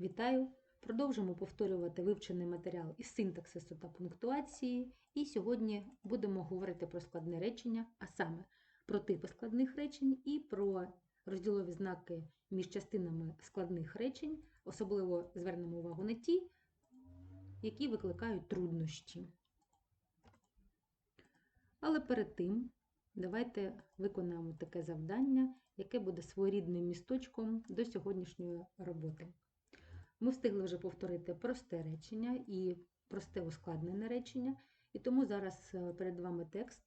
Вітаю! Продовжимо повторювати вивчений матеріал із синтаксису та пунктуації. І сьогодні будемо говорити про складне речення, а саме про типи складних речень і про розділові знаки між частинами складних речень. Особливо звернемо увагу на ті, які викликають труднощі. Але перед тим давайте виконаємо таке завдання, яке буде своєрідним місточком до сьогоднішньої роботи. Ми встигли вже повторити просте речення і просте ускладнене речення, і тому зараз е, перед вами текст.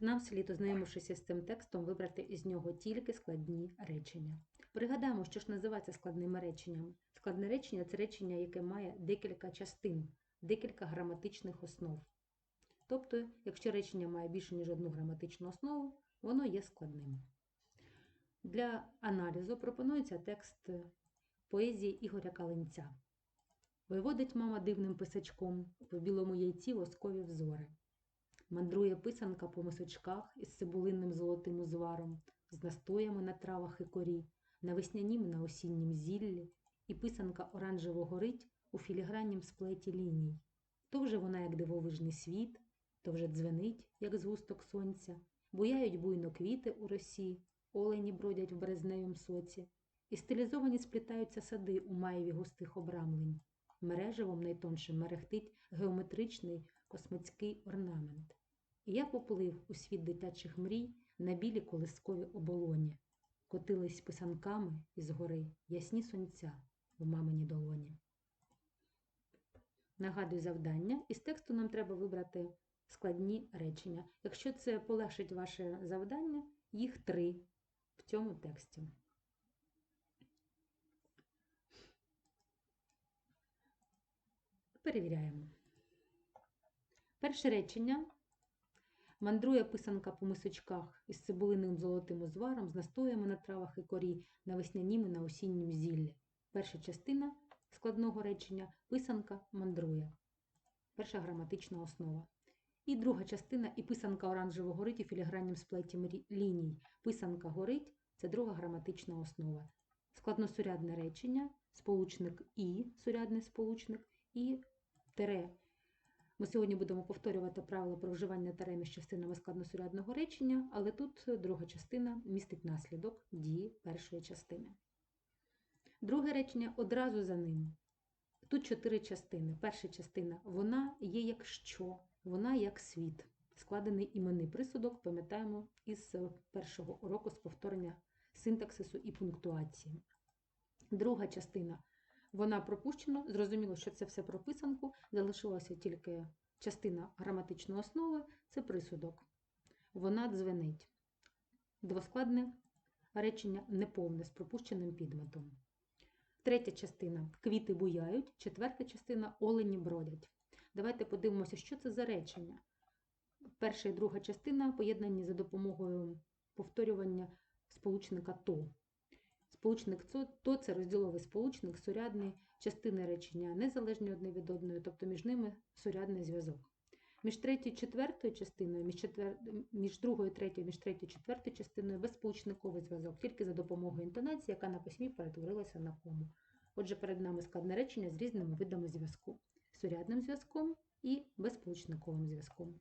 Нам слід, ознайомившись з цим текстом, вибрати із нього тільки складні речення. Пригадаємо, що ж називається складним реченням. Складне речення це речення, яке має декілька частин, декілька граматичних основ. Тобто, якщо речення має більше, ніж одну граматичну основу, воно є складним. Для аналізу пропонується текст поезії Ігоря Калинця. Виводить мама дивним писачком по білому яйці воскові взори. Мандрує писанка по мисочках із цибулинним золотим узваром, з настоями на травах і корі, на веснянім на осіннім зіллі, і писанка оранжево горить у філіграннім сплеті ліній. То вже вона, як дивовижний світ, то вже дзвенить, як згусток сонця, буяють буйно квіти у росі, олені бродять в березневім соці, і стилізовані сплітаються сади у маєві густих обрамлень. Мереживом найтоншим мерехтить геометричний космицький орнамент. І я поплив у світ дитячих мрій на білі колискові оболоні, котились писанками із гори ясні сонця в мамині долоні. Нагадую завдання, із тексту нам треба вибрати складні речення. Якщо це полегшить ваше завдання, їх три в цьому тексті. Перевіряємо. Перше речення. Мандрує писанка по мисочках із цибулиним золотим узваром, з настоями на травах і корі, на веснянім і на осіннім зіллі. Перша частина складного речення писанка мандрує. Перша граматична основа. І друга частина і писанка оранжево горить у філіграннім сплеті ліній. Писанка горить це друга граматична основа. Складносурядне речення, сполучник і, сурядний сполучник, і тере. Ми сьогодні будемо повторювати правила про вживання тере між частинами складносурядного речення, але тут друга частина містить наслідок дії першої частини. Друге речення одразу за ним. Тут чотири частини. Перша частина вона є як що, вона як світ. Складений іменний присудок, пам'ятаємо, із першого уроку з повторення синтаксису і пунктуації. Друга частина вона пропущена. Зрозуміло, що це все про писанку. Залишилася тільки частина граматичної основи це присудок. Вона дзвенить. Двоскладне речення неповне з пропущеним підметом. Третя частина квіти буяють, четверта частина олені бродять. Давайте подивимося, що це за речення. Перша і друга частина поєднані за допомогою повторювання сполучника то. Сполучник то це розділовий сполучник, сурядний, частини речення незалежні одне від одної, тобто між ними сурядний зв'язок. Між третьою і четвертою частиною, між, четвер... між другою третьою, між третьою четвертою частиною безсполучниковий зв'язок, тільки за допомогою інтонації, яка на письмі перетворилася на кому. Отже, перед нами складне речення з різними видами зв'язку: сурядним зв'язком і безсполучниковим зв'язком.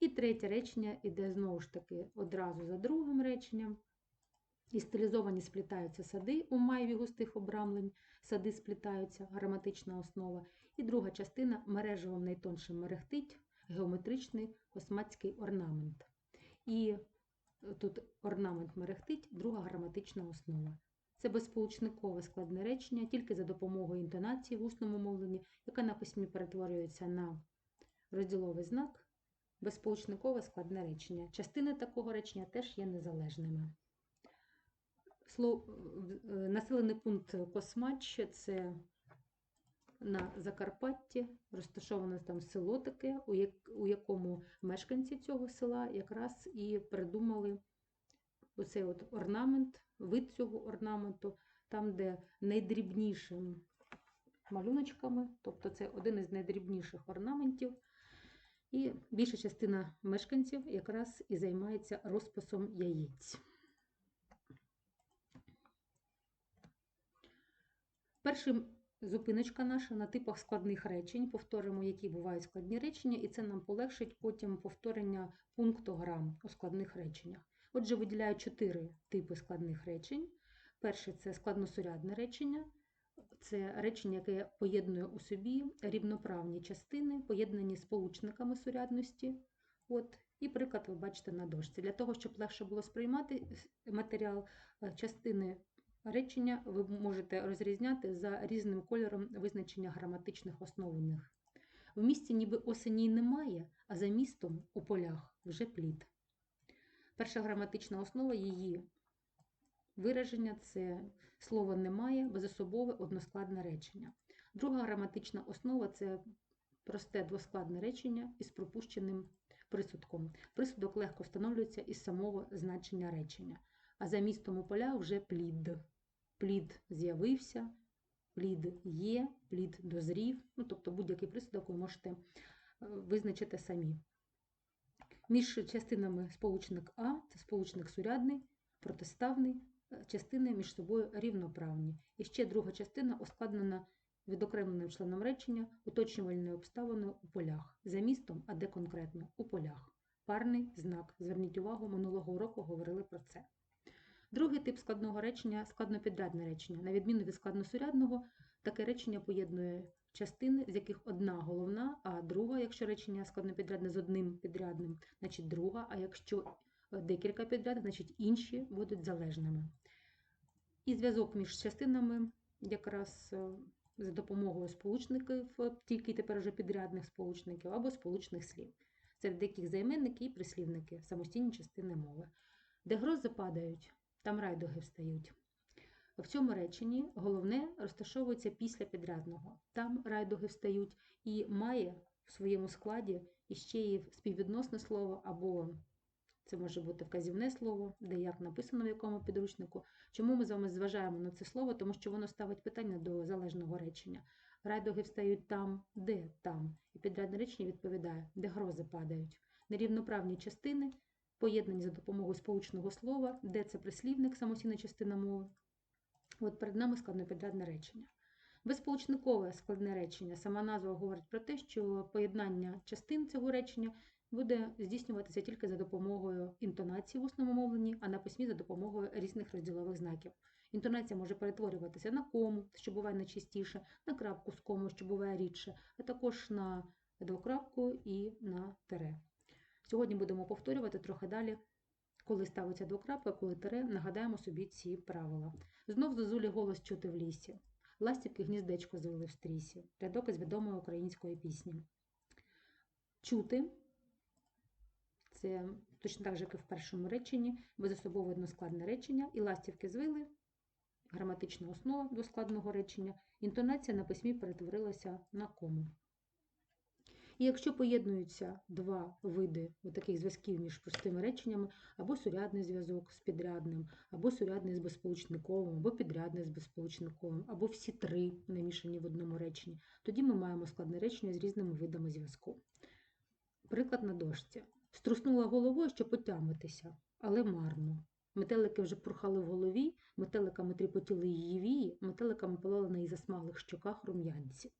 І третє речення іде знову ж таки одразу за другим реченням. І стилізовані сплітаються сади у майві густих обрамлень, сади сплітаються, граматична основа. І друга частина мережевим найтоншим мерехтить, геометричний осматський орнамент. І тут орнамент мерехтить, друга граматична основа. Це безсполучникове складне речення тільки за допомогою інтонації в усному мовленні, яка на письмі перетворюється на розділовий знак, безсполучникове складне речення. Частини такого речення теж є незалежними. Населений пункт Космач це на Закарпатті, розташоване там село таке, у якому мешканці цього села якраз і придумали оцей от орнамент, вид цього орнаменту, там, де найдрібнішим малюночками, тобто це один із найдрібніших орнаментів. І більша частина мешканців якраз і займається розписом яєць. Першим зупиночка наша на типах складних речень. Повторимо, які бувають складні речення, і це нам полегшить потім повторення пункту грам у складних реченнях. Отже, виділяю чотири типи складних речень. Перше це складносурядне речення. Це речення, яке поєднує у собі рівноправні частини, поєднані сполучниками сурядності. От, і приклад ви бачите на дошці. Для того, щоб легше було сприймати матеріал, е, частини речення ви можете розрізняти за різним кольором визначення граматичних основ у них. В місті ніби осені й немає, а за містом у полях вже плід. Перша граматична основа її вираження це слово немає, безособове односкладне речення. Друга граматична основа це просте двоскладне речення із пропущеним присудком. Присудок легко встановлюється із самого значення речення. А за містом у полях вже плід. Плід з'явився, плід є, плід дозрів. Ну, тобто будь-який присудок ви можете е, визначити самі. Між частинами сполучник А це сполучник сурядний, протиставний, е, частини між собою рівноправні. І ще друга частина ускладнена відокремленим членом речення, уточнювальною обставиною у полях. За містом, а де конкретно у полях. Парний знак. Зверніть увагу, минулого року говорили про це. Другий тип складного речення складнопідрядне речення. На відміну від складносурядного, таке речення поєднує частини, з яких одна головна, а друга, якщо речення складнопідрядне з одним підрядним, значить друга, а якщо декілька підрядних, значить інші будуть залежними. І зв'язок між частинами якраз е, за допомогою сполучників, тільки тепер вже підрядних сполучників або сполучних слів. Це деяких займенники і прислівники, самостійні частини мови. Де грози падають, там райдуги встають. В цьому реченні головне розташовується після підрядного. Там райдуги встають і має в своєму складі іще і співвідносне слово, або це може бути вказівне слово, де як написано в якому підручнику. Чому ми з вами зважаємо на це слово? Тому що воно ставить питання до залежного речення. Райдуги встають там, де там. І підрядне речення відповідає, де грози падають. Нерівноправні частини поєднані за допомогою сполучного слова, де це прислівник, самостійна частина мови. От перед нами складнопідрядне речення. Безсполучникове складне речення. Сама назва говорить про те, що поєднання частин цього речення буде здійснюватися тільки за допомогою інтонації в усному мовленні, а на письмі за допомогою різних розділових знаків. Інтонація може перетворюватися на кому, що буває найчастіше, на крапку з кому, що буває рідше, а також на двокрапку і на тере. Сьогодні будемо повторювати трохи далі, коли ставиться двокрапка, коли тере, нагадаємо собі ці правила. Знов зозулі голос чути в лісі. Ластівки гніздечко звели в стрісі. Рядок із відомої української пісні. Чути це точно так же, як і в першому реченні, безособове односкладне речення, і ластівки звили, граматична основа двоскладного речення, інтонація на письмі перетворилася на кому. І якщо поєднуються два види таких зв'язків між простими реченнями, або сурядний зв'язок з підрядним, або сурядний з безсполучниковим, або підрядний з безсполучниковим, або всі три намішані в одному реченні, тоді ми маємо складне речення з різними видами зв'язку. Приклад на дошці. Струснула головою, щоб потямитися, але марно. Метелики вже пурхали в голові, метеликами тріпотіли її вії, метеликами палали на її засмаглих щоках рум'янці.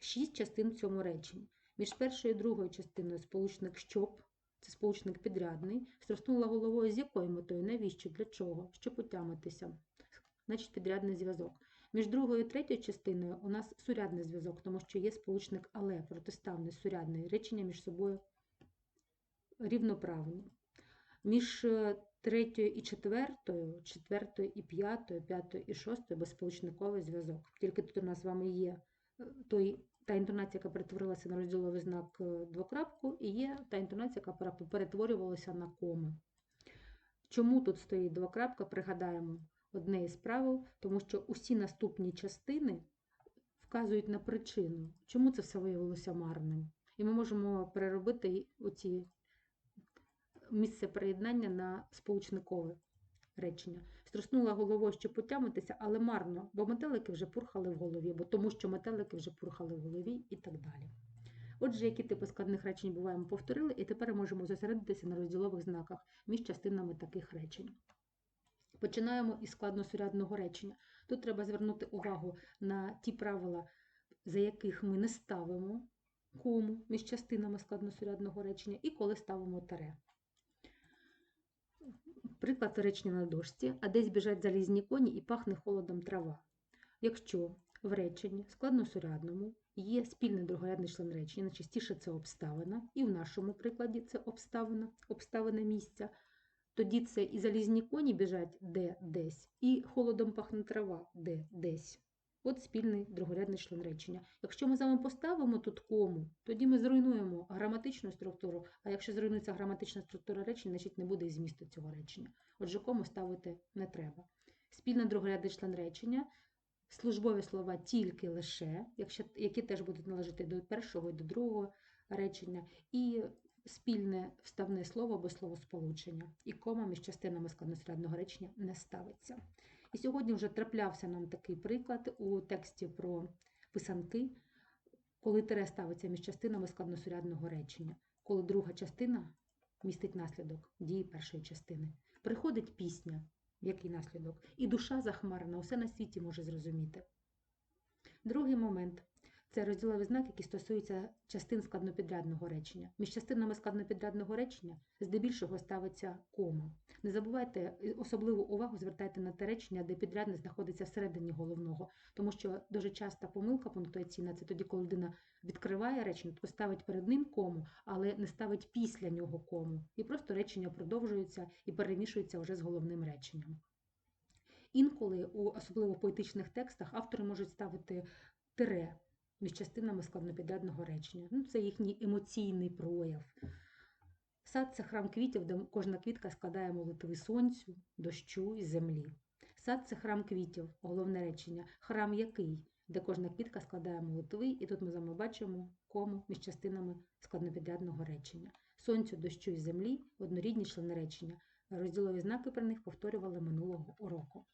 Шість частин в цьому реченні. Між першою і другою частиною сполучник щоб, це сполучник підрядний, струснула головою з якою метою, навіщо, для чого, щоб утямитися, значить підрядний зв'язок. Між другою і третьою частиною у нас сурядний зв'язок, тому що є сполучник але протиставний сурядний речення між собою рівноправні. Між е, третьою і четвертою, четвертою і п'ятою, п'ятою і шостою безсполучниковий зв'язок. Тільки тут у нас з вами є е, той, та інтонація, яка перетворилася на розділовий знак е, двокрапку, і є та інтонація, яка перетворювалася на кому. Чому тут стоїть двокрапка, пригадаємо одне із правил, тому що усі наступні частини вказують на причину, чому це все виявилося марним. І ми можемо переробити оці місце приєднання на сполучникове речення. Струснула головою, щоб потямитися, але марно, бо метелики вже пурхали в голові, бо тому що метелики вже пурхали в голові і так далі. Отже, які типи складних речень буваємо повторили, і тепер можемо зосередитися на розділових знаках між частинами таких речень. Починаємо із складносурядного речення. Тут треба звернути увагу на ті правила, за яких ми не ставимо кому між частинами складносурядного речення і коли ставимо таре. Приклад речення на дошці, а десь біжать залізні коні і пахне холодом трава. Якщо в реченні складносурядному є спільний другорядний член речення, найчастіше це обставина, і в нашому прикладі це обставина, обставина місця, тоді це і залізні коні біжать де десь, і холодом пахне трава де десь. От спільний другорядний член речення. Якщо ми з вами поставимо тут кому, тоді ми зруйнуємо граматичну структуру, а якщо зруйнується граматична структура речення, значить не буде і змісту цього речення. Отже, кому ставити не треба. Спільний другорядний член речення, службові слова тільки лише, якщо, які теж будуть належати до першого і до другого речення, і спільне вставне слово або словосполучення. І кома між частинами складносрядного речення не ставиться. І сьогодні вже траплявся нам такий приклад у тексті про писанки, коли тире ставиться між частинами складносурядного речення, коли друга частина містить наслідок дії першої частини. Приходить пісня, який наслідок, і душа захмарена, усе на світі може зрозуміти. Другий момент це розділовий знак, який стосується частин складнопідрядного речення. Між частинами складнопідрядного речення здебільшого ставиться кома. Не забувайте, особливу увагу звертайте на те речення, де підрядник знаходиться всередині головного, тому що дуже часта помилка пунктуаційна це тоді, коли людина відкриває речення, то ставить перед ним кому, але не ставить після нього кому. І просто речення продовжується і перемішується вже з головним реченням. Інколи, особливо поетичних текстах, автори можуть ставити тире між частинами складнопідрядного речення. Ну, Це їхній емоційний прояв. Сад це храм квітів, де кожна квітка складає молитви сонцю, дощу і землі. Сад це храм квітів, головне речення. Храм який, де кожна квітка складає молитви, і тут ми з вами бачимо кому між частинами складнопідрядного речення. Сонцю, дощу і землі однорідні члени речення. Розділові знаки про них повторювали минулого уроку.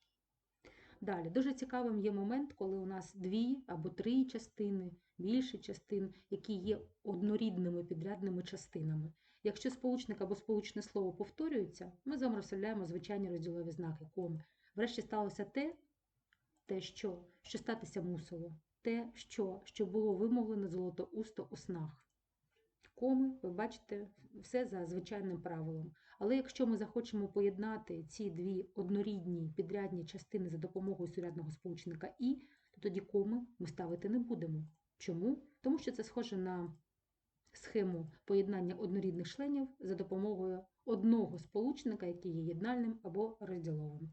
Далі, дуже цікавим є момент, коли у нас дві або три частини, більше частин, які є однорідними підрядними частинами. Якщо сполучник або сполучне слово повторюється, ми з вами розставляємо звичайні розділові знаки коми. Врешті сталося те, те, що, що статися мусило, те, що, що було вимовлено золотоусто у снах. Коми, ви бачите, все за звичайним правилом. Але якщо ми захочемо поєднати ці дві однорідні підрядні частини за допомогою сурядного сполучника І, то тоді коми ми ставити не будемо. Чому? Тому що це схоже на схему поєднання однорідних членів за допомогою одного сполучника, який є єднальним або розділовим.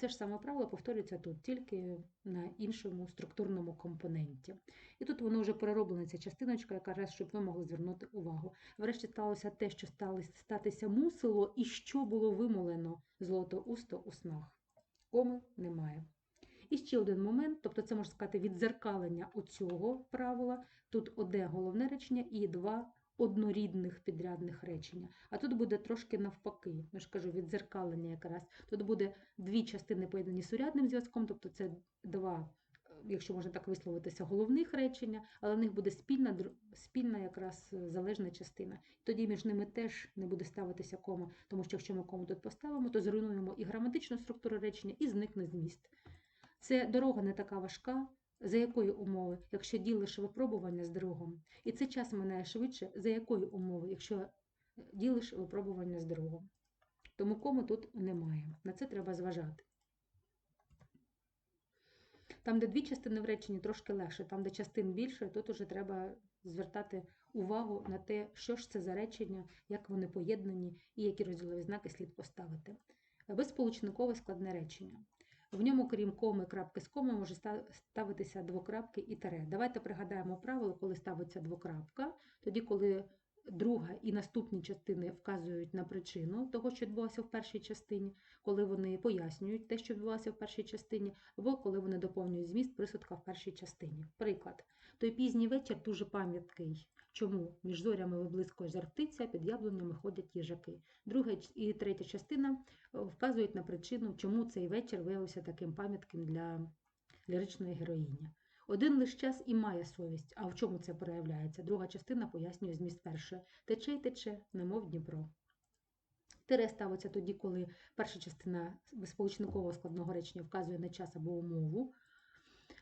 Це ж саме правило повторюється тут, тільки на іншому структурному компоненті. І тут воно вже перероблена ця частиночка, яка раз, щоб ви могли звернути увагу. Врешті сталося те, що статися мусило, і що було вимолено золотоусто у снах. Коми немає. І ще один момент, тобто це можна сказати відзеркалення оцього правила. Тут одне головне речення і два однорідних підрядних речення. А тут буде трошки навпаки. Я ж кажу, відзеркалення якраз. Тут буде дві частини поєднані сурядним зв'язком, тобто це два, якщо можна так висловитися, головних речення, але в них буде спільна спільна якраз залежна частина. Тоді між ними теж не буде ставитися кома, тому що якщо ми кому тут поставимо, то зруйнуємо і граматичну структуру речення, і зникне зміст. Це дорога не така важка, за якої умови, якщо ділиш випробування з другом. І це час минає швидше, за якої умови, якщо ділиш випробування з другом. Тому кому тут немає. На це треба зважати. Там, де дві частини в реченні, трошки легше, там, де частин більше, тут уже треба звертати увагу на те, що ж це за речення, як вони поєднані і які розділові знаки слід поставити. Безполучникове складне речення. В ньому, крім коми, крапки з коми, може ставитися двокрапки і таре. Давайте пригадаємо правило, коли ставиться двокрапка, тоді, коли друга і наступні частини вказують на причину того, що відбулося в першій частині, коли вони пояснюють те, що відбулося в першій частині, або коли вони доповнюють зміст присудка в першій частині. Приклад, той пізній вечір дуже пам'яткий. Чому між зорями виблискує жар птиця, під яблунями ходять їжаки. Друга і третя частина е, вказують на причину, чому цей вечір виявився таким пам'ятким для ліричної героїні. Один лише час і має совість. А в чому це проявляється? Друга частина пояснює зміст першої. Тече й тече, немов Дніпро. Тире ставиться тоді, коли перша частина безсполучникового складного речення вказує на час або умову,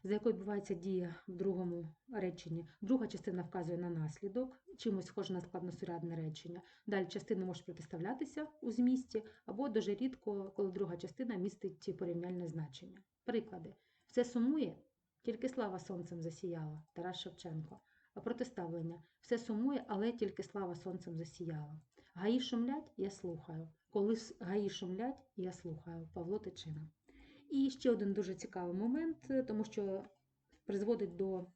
за якою відбувається дія в другому реченні. Друга частина вказує на наслідок, чимось схоже на складносурядне речення. Далі частини можуть протиставлятися у змісті, або дуже рідко, коли друга частина містить порівняльне значення. Приклади. Все сумує, тільки слава сонцем засіяла Тарас Шевченко. А протиставлення все сумує, але тільки слава сонцем засіяла. Гаї шумлять, я слухаю. Коли гаї шумлять, я слухаю. Павло Тичина. І ще один дуже цікавий момент, е, тому що призводить до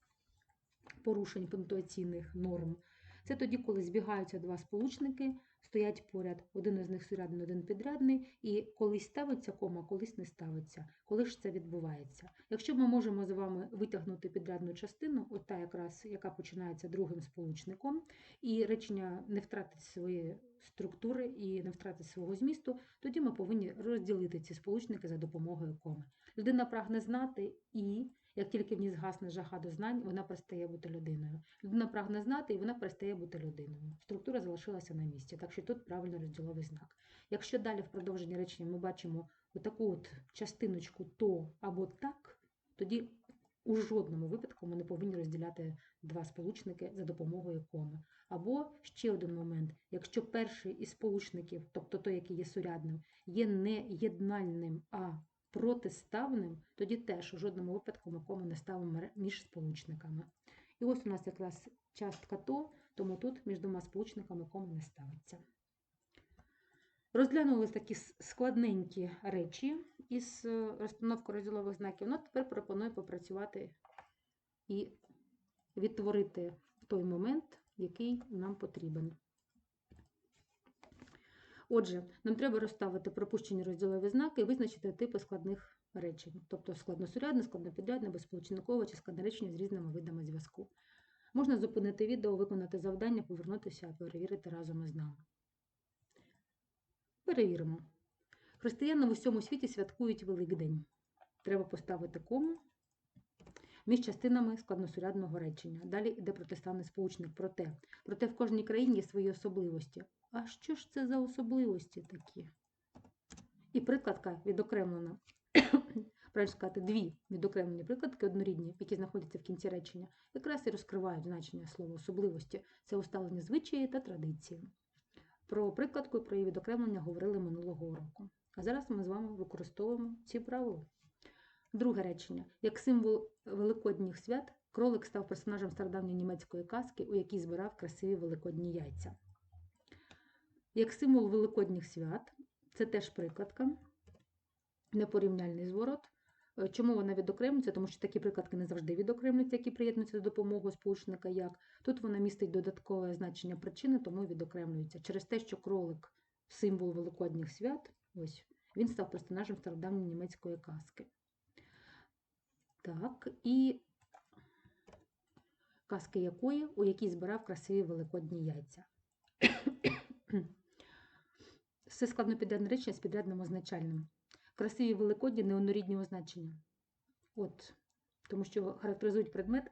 порушень пунктуаційних норм. Це тоді, коли збігаються два сполучники, стоять поряд, один із них сурядний, один підрядний, і колись ставиться кома, колись не ставиться. Коли ж це відбувається? Якщо ми можемо з вами витягнути підрядну частину, от та якраз, яка починається другим сполучником, і речення не втратить своєї структури і не втратить свого змісту, тоді ми повинні розділити ці сполучники за допомогою коми. Людина прагне знати і. Як тільки в ній згасне жага до знань, вона перестає бути людиною. Людина прагне знати, і вона перестає бути людиною. Структура залишилася на місці, так що тут правильно розділовий знак. Якщо далі в продовженні речення ми бачимо отаку от частиночку то або так, тоді у жодному випадку ми не повинні розділяти два сполучники за допомогою коми. Або ще один момент: якщо перший із сполучників, тобто той, який є сурядним, є не єднальним, а протиставним, тоді теж у жодному випадку ми кому не ставимо між сполучниками. І ось у нас якраз частка то, тому тут між двома сполучниками кому не ставиться. Розглянули такі складненькі речі із е, розстановкою розділових знаків. Ну, тепер пропоную попрацювати і відтворити той момент, який нам потрібен. Отже, нам треба розставити пропущені розділові знаки і визначити типи складних речень, тобто складносурядне, складнопідрядне, безсполучникове чи складне речення з різними видами зв'язку. Можна зупинити відео, виконати завдання, повернутися, перевірити разом із нами. Перевіримо. Християни в усьому світі святкують Великдень. Треба поставити кому між частинами складносурядного речення. Далі йде протиставний сполучник. Проте, проте в кожній країні є свої особливості. А що ж це за особливості такі? І прикладка відокремлена. Правильно сказати, дві відокремлені прикладки однорідні, які знаходяться в кінці речення, якраз і розкривають значення слова особливості. Це усталені звичаї та традиції. Про прикладку і про її відокремлення говорили минулого уроку. А зараз ми з вами використовуємо ці правила. Друге речення. Як символ великодніх свят, кролик став персонажем стародавньої німецької казки, у якій збирав красиві великодні яйця. Як символ великодніх свят, це теж прикладка, непорівняльний зворот. Е, Чому вона відокремлюється? Тому що такі прикладки не завжди відокремлюються, які приєднуються до допомоги сполучника як. Тут вона містить додаткове значення причини, тому відокремлюється. Через те, що кролик символ великодніх свят, ось він став персонажем стародавньої німецької казки. Так, і казки якої, у якій збирав красиві великодні яйця. Все складно підрядне речення з підрядним означальним. Красиві великодні неоднорідні означення. От, тому що характеризують предмет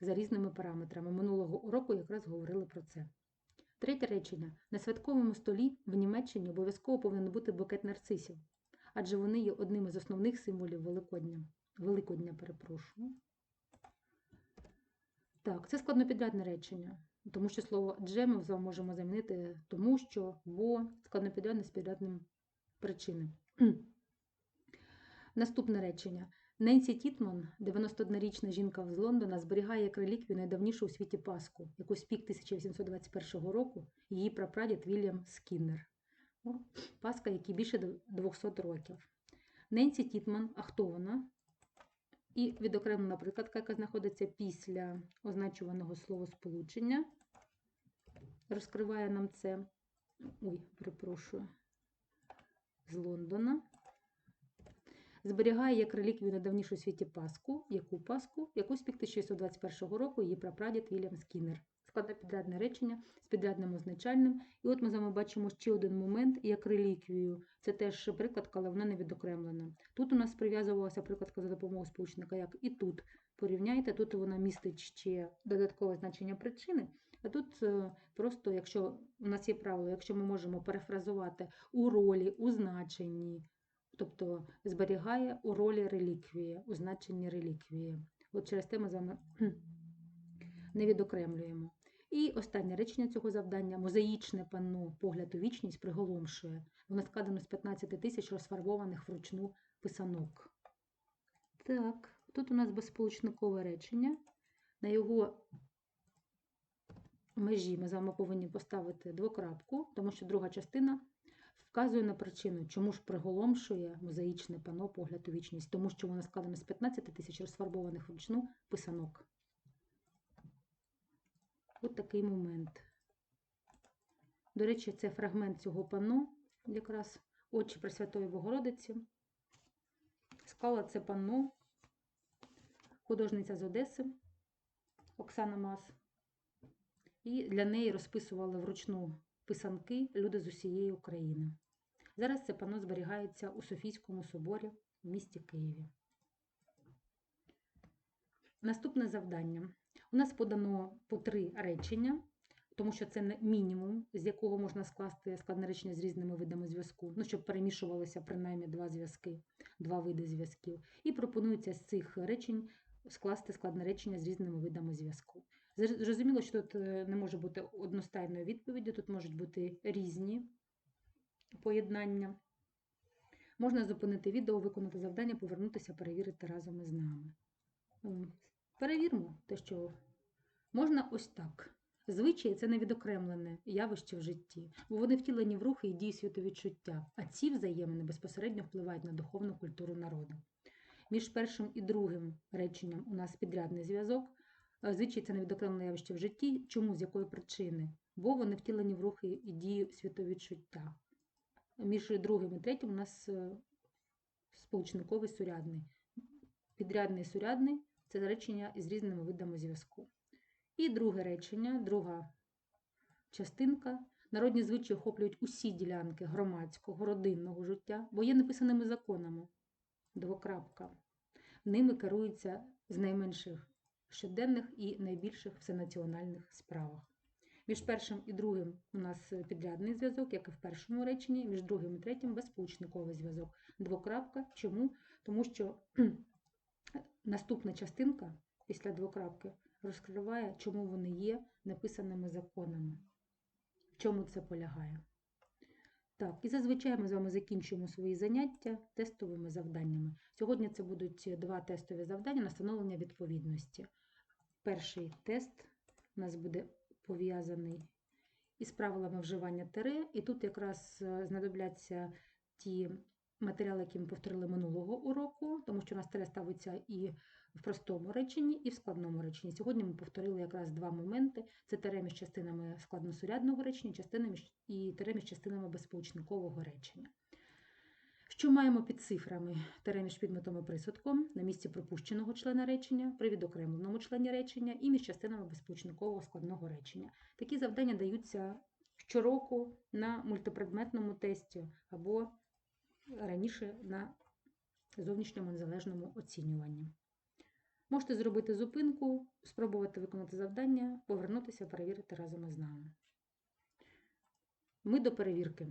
за різними параметрами. Минулого уроку якраз говорили про це. Третє речення. На святковому столі в Німеччині обов'язково повинен бути букет нарцисів, адже вони є одним із основних символів Великодня. Великодня, перепрошую. Так, це складнопідрядне речення, тому що слово дже ми з можемо замінити тому, що, бо складнопідрядне з підрядним причини. Наступне речення. Ненсі Тітман, 91-річна жінка з Лондона, зберігає як реліквію найдавнішу у світі Пасху, яку спік 1821 року її прапрадід Вільям Скіннер. Пасха, якій більше 200 років. Ненсі Тітман, а хто вона? І відокремлена прикладка, яка знаходиться після означуваного словосполучення, розкриває нам це. Ой, перепрошую, з Лондона. Зберігає як реліквію найдавнішу у світі Пасху, яку Пасху, яку спік 1621 року її прапрадід Вільям Скіннер. Складне підрядне речення з підрядним означальним. І от ми з вами бачимо ще один момент як реліквію. Це теж прикладка, але вона не відокремлена. Тут у нас прив'язувалася прикладка за допомогою сполучника, як і тут. Порівняйте, тут вона містить ще додаткове значення причини, А тут е, просто, якщо у нас є правило, якщо ми можемо перефразувати у ролі, у значенні, тобто зберігає у ролі реліквії, у значенні реліквії. От через те ми з вами не відокремлюємо. І останнє речення цього завдання мозаїчне панно погляд у вічність приголомшує. Воно складено з 15 тисяч розфарбованих вручну писанок. Так, тут у нас безсполучникове речення. На його межі ми з вами повинні поставити двокрапку, тому що друга частина вказує на причину, чому ж приголомшує мозаїчне панно погляд у вічність, тому що воно складено з 15 тисяч розфарбованих вручну писанок. От такий момент. До речі, це фрагмент цього панно, якраз очі Пресвятої Богородиці. Склала це панно художниця з Одеси Оксана Мас. І для неї розписували вручну писанки люди з усієї України. Зараз це панно зберігається у Софійському соборі в місті Києві. Наступне завдання. У нас подано по три речення, тому що це мінімум, з якого можна скласти складне речення з різними видами зв'язку, ну, щоб перемішувалися принаймні два зв'язки, два види зв'язків. І пропонується з цих речень скласти складне речення з різними видами зв'язку. Зрозуміло, що тут е, не може бути одностайної відповіді, тут можуть бути різні поєднання. Можна зупинити відео, виконати завдання, повернутися, перевірити разом із нами. Перевірмо те, що можна ось так. Звичаї це не відокремлене явище в житті, бо вони втілені в рухи і дії світовідчуття, а ці взаємини безпосередньо впливають на духовну культуру народу. Між першим і другим реченням у нас підрядний зв'язок. Е, Звичаї це не явище в житті. Чому? З якої причини? Бо вони втілені в рухи і дії світовідчуття. Між другим і третім у нас е, сполучниковий сурядний. Підрядний сурядний це речення із різними видами зв'язку. І друге речення, друга частинка. Народні звичаї охоплюють усі ділянки громадського, родинного життя, бо є написаними законами. Двокрапка. Ними керуються з найменших щоденних і найбільших всенаціональних справах. Між першим і другим у нас підрядний зв'язок, як і в першому реченні, між другим і третім безполучниковий зв'язок. Двокрапка. Чому? Тому що наступна частинка після двокрапки розкриває, чому вони є написаними законами. В чому це полягає? Так, і зазвичай ми з вами закінчуємо свої заняття тестовими завданнями. Сьогодні це будуть два тестові завдання на встановлення відповідності. Перший тест у нас буде пов'язаний із правилами вживання тире, і тут якраз е, знадобляться ті матеріали, які ми повторили минулого уроку, тому що у нас тире ставиться і в простому реченні, і в складному реченні. Сьогодні ми повторили якраз два моменти: це тире між частинами складносурядного речення, частини і тире між частинами безполучникового речення. Що маємо під цифрами? Тире між підметом і присудком на місці пропущеного члена речення, при відокремленому члені речення і між частинами безполучникового складного речення. Такі завдання даються щороку на мультипредметному тесті або раніше на зовнішньому незалежному оцінюванні. Можете зробити зупинку, спробувати виконати завдання, повернутися, перевірити разом із нами. Ми до перевірки.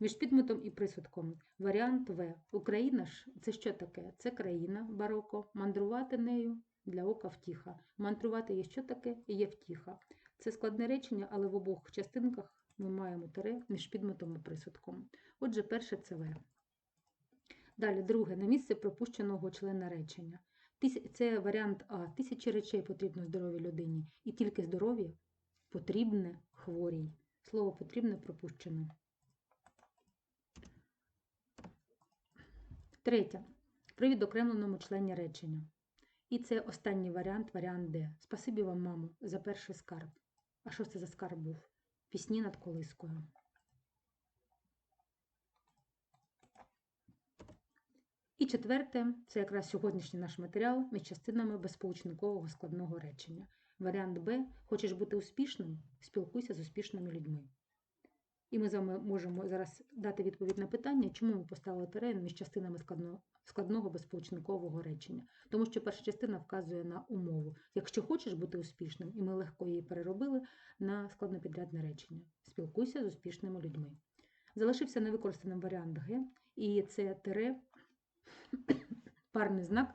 Між підметом і присудком. Варіант В. Україна ж це що таке? Це країна бароко. Мандрувати нею для ока втіха. Мандрувати є що таке? Є втіха. Це складне речення, але в обох частинках ми маємо тире між підметом і присудком. Отже, перше це В. Далі, друге, на місце пропущеного члена речення. Це варіант А. Тисячі речей потрібно здоровій людині, і тільки здоров'я потрібне хворій. Слово потрібне пропущено. Третє. При відокремленому члені речення. І це останній варіант, варіант Д. Спасибі вам, мамо, за перший скарб. А що це за скарб був? Пісні над колискою. І четверте, це якраз сьогоднішній наш матеріал між частинами безполучникового складного речення. Варіант Б. Хочеш бути успішним? Спілкуйся з успішними людьми. І ми з вами можемо зараз дати відповідь на питання, чому ми поставили терен між частинами складного складного безполучникового речення, тому що перша частина вказує на умову. Якщо хочеш бути успішним, і ми легко її переробили на складнопідрядне речення. Спілкуйся з успішними людьми. Залишився невикористаним варіант Г, і це тире парний знак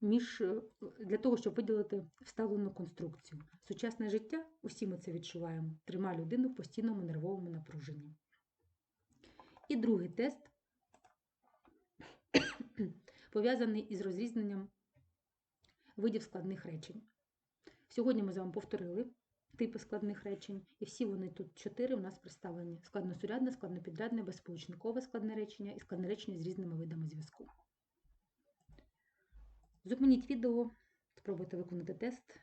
між е, для того, щоб виділити вставлену конструкцію. Сучасне життя, усі ми це відчуваємо, тримає людину в постійному нервовому напруженні. І другий тест пов'язаний із розрізненням видів складних речень. Сьогодні ми з вами повторили типи складних речень, і всі вони тут чотири у нас представлені: складносурядне, складнопідрядне, безсполучникове складне речення і складне речення з різними видами зв'язку. Зупиніть відео, спробуйте виконати тест,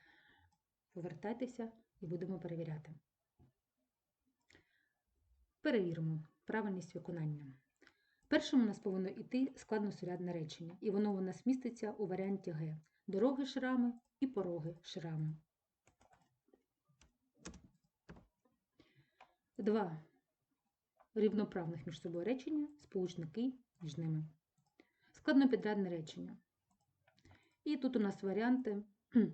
повертайтеся і будемо перевіряти. Перевіримо правильність виконання. Першим у нас повинно йти складносурядне речення, і воно у нас міститься у варіанті Г. Дороги шрами і пороги шрами. Два рівноправних між собою речення, сполучники між ними. Складнопідрядне речення. І тут у нас варіанти,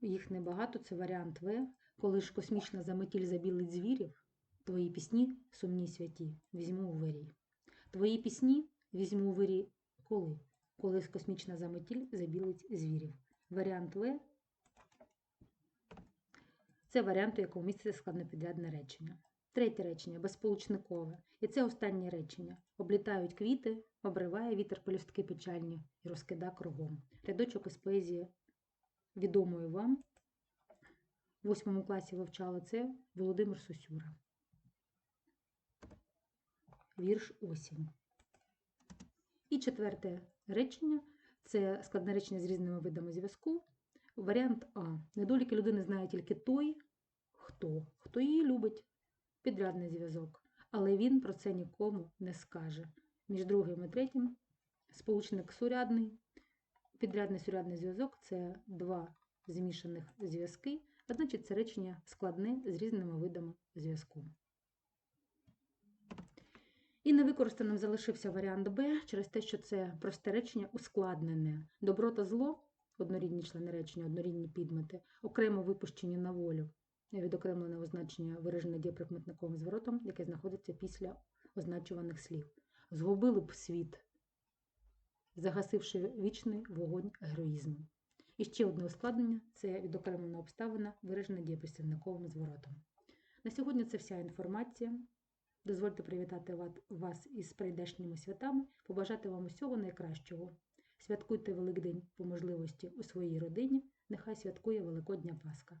їх небагато, це варіант В. Коли ж космічна заметіль забілить звірів, твої пісні сумні святі, візьму у вирій. Твої пісні візьму у вирій коли? Коли космічна заметіль забілить звірів. Варіант В це варіант, у якому міститься складнопідрядне речення. Третє речення безполучникове. І це останнє речення. Облітають квіти, обриває вітер пелюстки печальні і розкида кругом. Рядочок із поезії відомої вам. В восьмому класі вивчала це Володимир Сосюра. Вірш осінь. І четверте речення це складне речення з різними видами зв'язку. Варіант А. Недоліки людини знає тільки той, хто, хто її любить. Підрядний зв'язок. Але він про це нікому не скаже. Між другим і третім сполучник сурядний. Підрядний сурядний зв'язок це два змішаних зв'язки, а значить це речення складне з різними видами зв'язку. І невикористаним залишився варіант Б через те, що це просте речення ускладнене. Добро та зло, однорідні члени речення, однорідні підмети, окремо випущені на волю, відокремлене означення виражене дієприкметником зворотом, яке знаходиться після означуваних слів. Згубили б світ, загасивши вічний вогонь героїзму. І ще одне ускладнення це відокремлена обставина, виражена дієприслівниковим зворотом. На сьогодні це вся інформація. Дозвольте привітати вас із прийдешніми святами, побажати вам усього найкращого. Святкуйте Великдень по можливості у своїй родині. Нехай святкує Великодня Пасха.